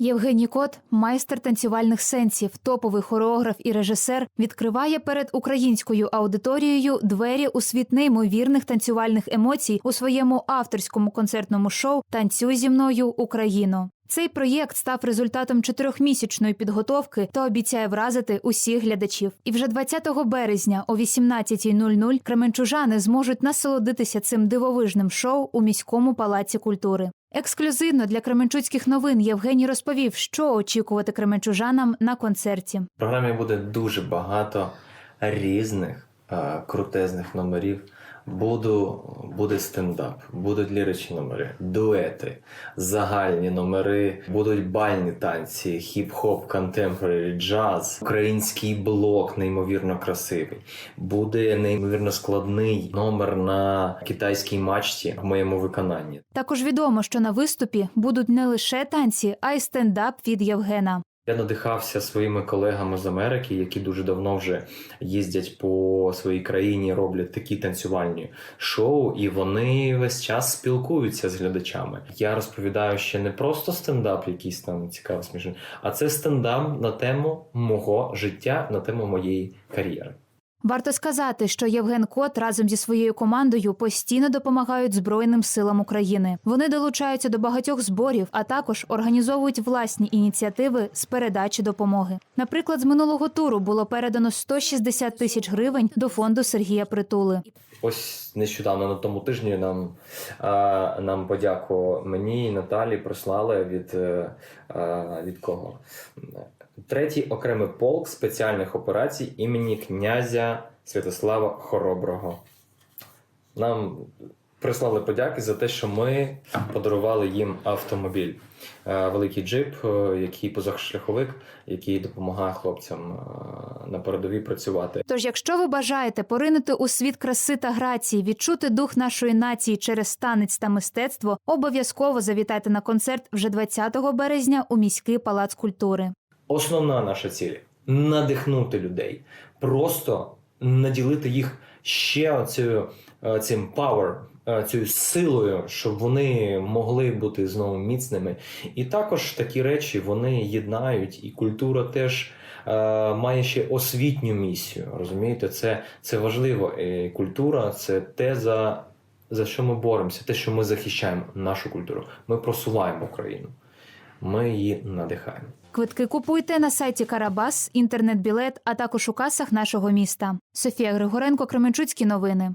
Євгеній Кот, майстер танцювальних сенсів, топовий хореограф і режисер, відкриває перед українською аудиторією двері у світ неймовірних танцювальних емоцій у своєму авторському концертному шоу Танцюй зі мною Україно. Цей проєкт став результатом чотирьохмісячної підготовки та обіцяє вразити усіх глядачів. І вже 20 березня о 18.00 кременчужани зможуть насолодитися цим дивовижним шоу у міському палаці культури. Ексклюзивно для Кременчуцьких новин Євгеній розповів, що очікувати кременчужанам на концерті. В програмі буде дуже багато різних е, крутезних номерів. Буду, буде стендап, будуть ліричні номери, дуети, загальні номери, будуть бальні танці, хіп-хоп, контемпорарі, джаз, український блок неймовірно красивий. Буде неймовірно складний номер на китайській мачті в моєму виконанні. Також відомо, що на виступі будуть не лише танці, а й стендап від Євгена. Я надихався своїми колегами з Америки, які дуже давно вже їздять по своїй країні, роблять такі танцювальні шоу, і вони весь час спілкуються з глядачами. Я розповідаю ще не просто стендап, якийсь там цікавий смішний, а це стендап на тему мого життя, на тему моєї кар'єри. Варто сказати, що Євген Кот разом зі своєю командою постійно допомагають Збройним силам України. Вони долучаються до багатьох зборів, а також організовують власні ініціативи з передачі допомоги. Наприклад, з минулого туру було передано 160 тисяч гривень до фонду Сергія Притули. Ось нещодавно на тому тижні нам, нам подяку мені і Наталі прислали від, е, від кого? Третій окремий полк спеціальних операцій імені князя Святослава Хороброго. Нам прислали подяки за те, що ми подарували їм автомобіль. Е, Великий джип, е, який позашляховик, який допомагає хлопцям е, на передовій працювати. Тож, якщо ви бажаєте поринути у світ краси та грації, відчути дух нашої нації через танець та мистецтво, обов'язково завітайте на концерт вже 20 березня у міський палац культури. Основна наша ціль надихнути людей, просто наділити їх ще оцею, е, цим power, е, цією силою, щоб вони могли бути знову міцними. І також такі речі вони єднають, і культура теж. е, Має ще освітню місію, розумієте? Це, це важливо. І культура це те, за, за що ми боремося, те, що ми захищаємо нашу культуру. Ми просуваємо Україну, ми її надихаємо. Квитки купуйте на сайті Карабас, інтернет-білет, а також у касах нашого міста. Софія Григоренко, Кременчуцькі новини.